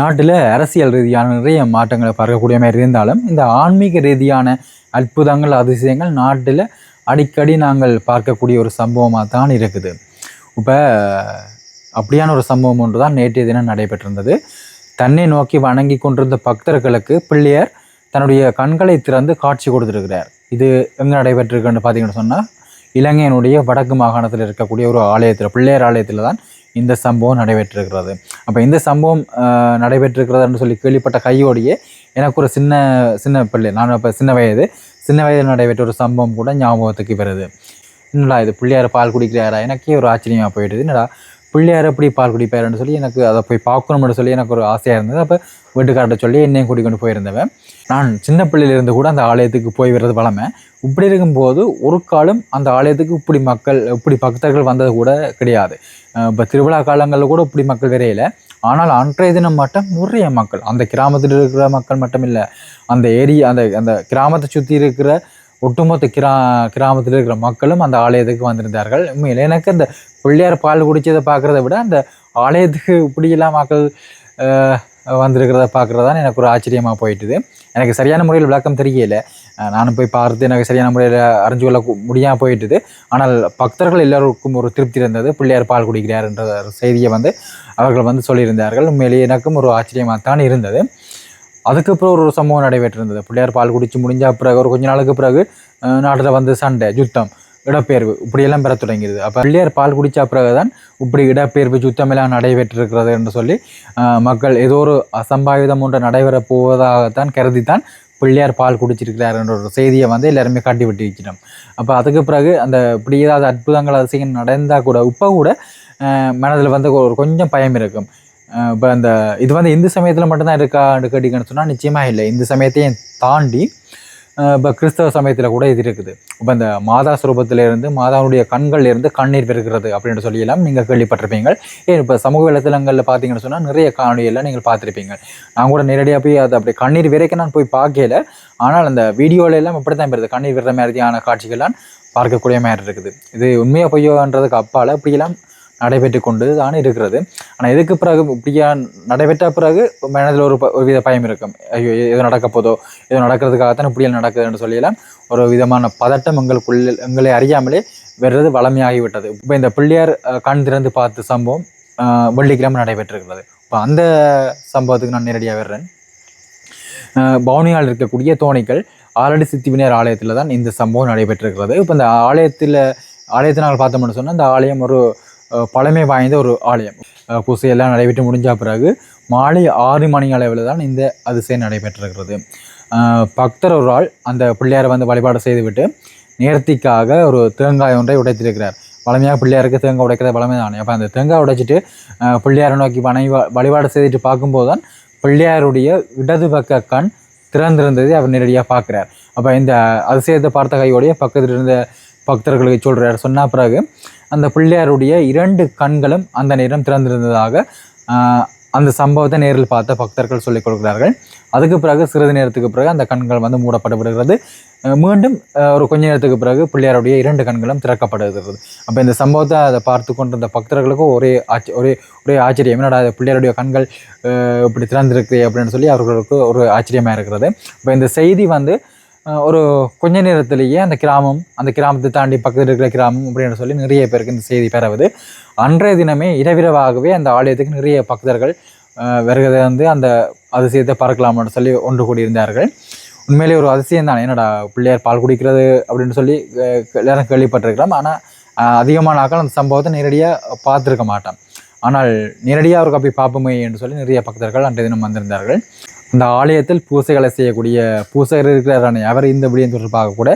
நாட்டில் அரசியல் ரீதியான நிறைய மாற்றங்களை பார்க்கக்கூடிய மாதிரி இருந்தாலும் இந்த ஆன்மீக ரீதியான அற்புதங்கள் அதிசயங்கள் நாட்டில் அடிக்கடி நாங்கள் பார்க்கக்கூடிய ஒரு சம்பவமாக தான் இருக்குது. இப்போ அப்படியான ஒரு சம்பவம் ஒன்று தான் நேற்றைய தினம் நடைபெற்றிருந்தது. தன்னை நோக்கி வணங்கி கொண்டிருந்த பக்தர்களுக்கு பிள்ளையார் தன்னுடைய கண்களை திறந்து காட்சி கொடுத்துருக்கிறார். இது எங்கே நடைபெற்றிருக்குன்னு பார்த்தீங்கன்னு சொன்னால் இலங்கையினுடைய வடக்கு மாகாணத்தில் இருக்கக்கூடிய ஒரு ஆலயத்தில் பிள்ளையார் ஆலயத்தில் தான் இந்த சம்பவம் நடைபெற்றிருக்கிறது. அப்போ இந்த சம்பவம் நடைபெற்றிருக்கிறதுன்னு சொல்லி கேள்விப்பட்ட கையோடையே எனக்கு ஒரு சின்ன சின்ன பிள்ளை நான் இப்போ சின்ன வயது சின்ன வயதில் நடைபெற்ற ஒரு சம்பவம் கூட ஞாபகத்துக்கு வருது. என்னடா இது பிள்ளையார் பால் குடிக்கிறாரா? எனக்கே ஒரு ஆச்சரியமாக போயிடுது. என்னடா பிள்ளையார் எப்படி பால் குடிப்பாருன்னு சொல்லி எனக்கு அதை போய் பார்க்கணும்னு சொல்லி எனக்கு ஒரு ஆசையாக இருந்தது. அப்போ வீட்டுக்கார்ட்ட சொல்லி என்னையும் கூட்டிக்கொண்டு போயிருந்தவன். நான் சின்ன பிள்ளையிலிருந்து கூட அந்த ஆலயத்துக்கு போய் வர்றது வளமை இப்படி இருக்கும்போது ஒரு காலம் அந்த ஆலயத்துக்கு இப்படி மக்கள் இப்படி பக்தர்கள் வந்தது கூட கிடையாது. இப்போ திருவிழா காலங்களில் கூட இப்படி மக்கள் விரையில ஆனால் அன்றைய தினம் மட்டும் நிறைய மக்கள் அந்த கிராமத்தில் இருக்கிற மக்கள் மட்டும் இல்லை அந்த ஏரியா அந்த அந்த கிராமத்தை சுற்றி இருக்கிற ஒட்டுமொத்த கிரா கிராமத்தில் இருக்கிற மக்களும் அந்த ஆலயத்துக்கு வந்திருந்தார்கள். உண்மையில் எனக்கு அந்த பிள்ளையார் பால் குடித்ததை பார்க்குறத விட அந்த ஆலயத்துக்கு இப்படியெல்லாம் மக்கள் வந்திருக்கிறத பார்க்குறது தான் எனக்கு ஒரு ஆச்சரியமாக போயிட்டுது. எனக்கு சரியான முறையில் விளக்கம் தெரியல. நானும் போய் பார்த்து எனக்கு சரியான முறையில் அறிஞ்சு கொள்ள முடியாமல் போயிட்டுது. ஆனால் பக்தர்கள் எல்லோருக்கும் ஒரு திருப்தி இருந்தது. பிள்ளையார் பால் குடிக்கிறார் என்ற ஒரு செய்தியை வந்து அவர்கள் வந்து சொல்லியிருந்தார்கள். உண்மையிலேயே எனக்கும் ஒரு ஆச்சரியமாக தான் இருந்தது. அதுக்கப்புறம் ஒரு சம்பவம் நடைபெற்றிருந்தது. பிள்ளையார் பால் குடித்து முடிஞ்ச பிறகு ஒரு கொஞ்ச நாளுக்கு பிறகு நாட்டில் வந்து சண்டை யுத்தம் இடப்பெயர்வு இப்படியெல்லாம் பெற தொடங்கிடுது அப்போ பிள்ளையார் பால் குடித்த பிறகு தான் இப்படி இடப்பெயர்வு யுத்தமெல்லாம் நடைபெற்றிருக்கிறது என்று சொல்லி மக்கள் ஏதோ ஒரு அசம்பாவிதம் ஒன்று நடைபெறப் போவதாகத்தான் கருதித்தான் பிள்ளையார் பால் குடிச்சிருக்கிறார் என்ற ஒரு செய்தியை வந்து எல்லாருமே காட்டி விட்டிருக்கிறோம் அப்போ அதுக்கு பிறகு அந்த இப்படி ஏதாவது அற்புதங்கள் அதிசயம் நடந்தால் கூட இப்போ கூட மனதில் வந்து ஒரு கொஞ்சம் பயம் இருக்கும். இப்போ அந்த இது வந்து இந்து சமயத்தில் மட்டும்தான் இருக்கான்னு கேட்டிங்கன்னு சொன்னால் நிச்சயமாக இல்லை. இந்து சமயத்தையும் தாண்டி இப்போ கிறிஸ்தவ சமயத்தில் கூட இது இருக்குது. இப்போ இந்த மாதா சுரூபத்தில இருந்து மாதாவுடைய கண்கள்லேருந்து கண்ணீர் பெறுகிறது அப்படின்னு சொல்லியெல்லாம் நீங்கள் கேள்விப்பட்டிருப்பீங்க ஏன் இப்போ சமூக வலைத்தளங்களில் பார்த்தீங்கன்னு சொன்னால் நிறைய காணொலியெல்லாம் நீங்கள் பார்த்துருப்பீங்க நான் கூட நேரடியாக போய் அது அப்படி கண்ணீர் வரைக்கும் நான் போய் பார்க்கல. ஆனால் அந்த வீடியோல எல்லாம் இப்படி தான் பெறுது. கண்ணீர் விடுற மாதிரியான காட்சிகள்லாம் பார்க்கக்கூடிய மாதிரி இருக்குது. இது உண்மையாக பொய்யோன்றதுக்கு அப்பால் இப்படியெல்லாம் நடைபெற்று கொண்டு தான் இருக்கிறது. ஆனால் இதுக்கு பிறகு இப்படியா நடைபெற்ற பிறகு மனதில் ஒரு ப- ஒரு வித பயம் இருக்கும். ஐயோ எது நடக்க போதோ எது நடக்கிறதுக்காகத்தான் இப்படியெல்லாம் நடக்குதுன்னு சொல்லியெல்லாம் ஒரு விதமான பதட்டம் எங்களுக்குள்ள எங்களை அறியாமலே வர்றது வளமையாகிவிட்டது. இப்போ இந்த பிள்ளையார் கண் திறந்து பார்த்த சம்பவம் வெள்ளிக்கிழமை நடைபெற்றிருக்கிறது. இப்போ அந்த சம்பவத்துக்கு நான் நேரடியாக வர்றேன். பவுனியால் இருக்கக்கூடிய தோணிகள் ஆலடி சித்திவினர் ஆலயத்தில் தான் இந்த சம்பவம் நடைபெற்றிருக்கிறது. இப்போ இந்த ஆலயத்தில் ஆலயத்தை நாங்கள் பார்த்தோம்னு சொன்னால் இந்த ஆலயம் ஒரு பழமை வாய்ந்த ஒரு ஆலயம். பூசையெல்லாம் நடைபெற்று முடிஞ்ச பிறகு மாலை ஆறு மணி அளவில் தான் இந்த அதிசயம் நடைபெற்றிருக்கிறது. பக்தர் ஒரு ஆள் அந்த பிள்ளையாரை வந்து வழிபாடு செய்துவிட்டு நேர்த்திக்காக ஒரு தேங்காய் ஒன்றை உடைத்திருக்கிறார். பழமையாக பிள்ளையாருக்கு தேங்காய் உடைக்கிறது பழமை தானே. அப்போ அந்த தேங்காய் உடைச்சிட்டு பிள்ளையாரை நோக்கி வணங்கி வழிபாடு செய்துட்டு பார்க்கும்போது தான் பிள்ளையாருடைய இடது பக்க கண் திறந்திருந்ததை அவர் நேரடியாக பார்க்குறார். அப்போ இந்த அதிசயத்தை பார்த்த கையோடைய பக்கத்தில் இருந்த பக்தர்களுக்கு சொல்கிறார் சொன்ன பிறகு அந்த பிள்ளையாருடைய இரண்டு கண்களும் அந்த நேரம் திறந்திருந்ததாக அந்த சம்பவத்தை நேரில் பார்த்த பக்தர்கள் சொல்லிக் கொடுக்கிறார்கள். அதுக்கு பிறகு சிறிது நேரத்துக்கு பிறகு அந்த கண்கள் வந்து மூடப்பட்டு விடுகிறது மீண்டும் ஒரு கொஞ்ச நேரத்துக்கு பிறகு பிள்ளையாருடைய இரண்டு கண்களும் திறக்கப்படுகிறது. அப்போ இந்த சம்பவத்தை அதை பார்த்து கொண்டிருந்த பக்தர்களுக்கும் ஒரே ஆச்ச ஒரே ஒரே ஆச்சரியம். என்னடா இது பிள்ளையாருடைய கண்கள் இப்படி திறந்திருக்கு அப்படின்னு சொல்லி அவர்களுக்கு ஒரு ஆச்சரியமாக இருக்கிறது. இப்போ இந்த செய்தி வந்து ஒரு கொஞ்ச நேரத்திலேயே அந்த கிராமம் அந்த கிராமத்தை தாண்டி பக்கத்தில் இருக்கிற கிராமம் அப்படின்னு சொல்லி நிறைய பேருக்கு இந்த செய்தி பரவுது. அன்றைய தினமே இரவிரவாகவே அந்த ஆலயத்துக்கு நிறைய பக்தர்கள் வருகிறத வந்து அந்த அதிசயத்தை பார்க்கலாம்னு சொல்லி ஒன்று கூடியிருந்தார்கள். உண்மையிலேயே ஒரு அதிசயம் தான். என்னடா பிள்ளையார் பால் குடிக்கிறது அப்படின்னு சொல்லி எல்லாரும் கேள்விப்பட்டிருக்கிறோம். ஆனால் அதிகமான ஆக்கள் அந்த சம்பவத்தை நேரடியாக பார்த்துருக்க மாட்டான் ஆனால் நேரடியாக அவருக்கு அப்படி பார்ப்போமே என்று சொல்லி நிறைய பக்தர்கள் அன்றைய தினம் வந்திருந்தார்கள். இந்த ஆலயத்தில் பூசைகளை செய்யக்கூடிய பூசகர் இருக்கிறாரானே அவர் இந்த விடயம் தொடர்பாக கூட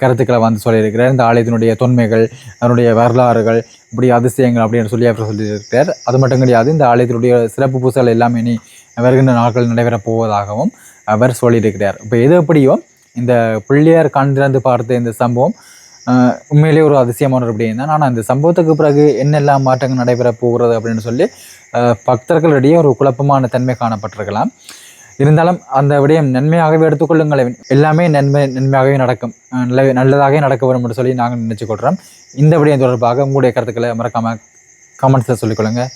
கருத்துக்களை வந்து சொல்லியிருக்கிறார். இந்த ஆலயத்தினுடைய தொன்மைகள் அதனுடைய வரலாறுகள் இப்படி அதிசயங்கள் அப்படின்னு சொல்லி அவர் சொல்லியிருக்கிறார். அது மட்டும் கிடையாது இந்த ஆலயத்தினுடைய சிறப்பு பூசைகள் எல்லாமே இனி வருகின்ற நாட்கள் நடைபெறப் போவதாகவும் அவர் சொல்லியிருக்கிறார். இப்போ எது எப்படியோ இந்த பிள்ளையார் கண் திறந்து பார்த்த இந்த சம்பவம் உண்மையிலேயே ஒரு அதிசயமான ஒரு விடயம் தான். ஆனால் இந்த சம்பவத்துக்கு பிறகு என்னெல்லாம் மாற்றங்கள் நடைபெறப் போகிறது அப்படின்னு சொல்லி பக்தர்களிடையே ஒரு குழப்பமான தன்மை காணப்பட்டிருக்கலாம். இருந்தாலும் அந்த விடயம் நன்மையாகவே எடுத்துக்கொள்ளுங்கள் எல்லாமே நன்மை நன்மையாகவே நடக்கும். நல்ல நல்லதாகவே நடக்க வரும் என்று சொல்லி நாங்கள் நினச்சிக்கொள்கிறோம் கொள்கிறோம் இந்த விடயம் தொடர்பாக உங்களுடைய கருத்துக்களை மறக்காமல் கமெண்ட்ஸில் சொல்லிக்கொள்ளுங்கள்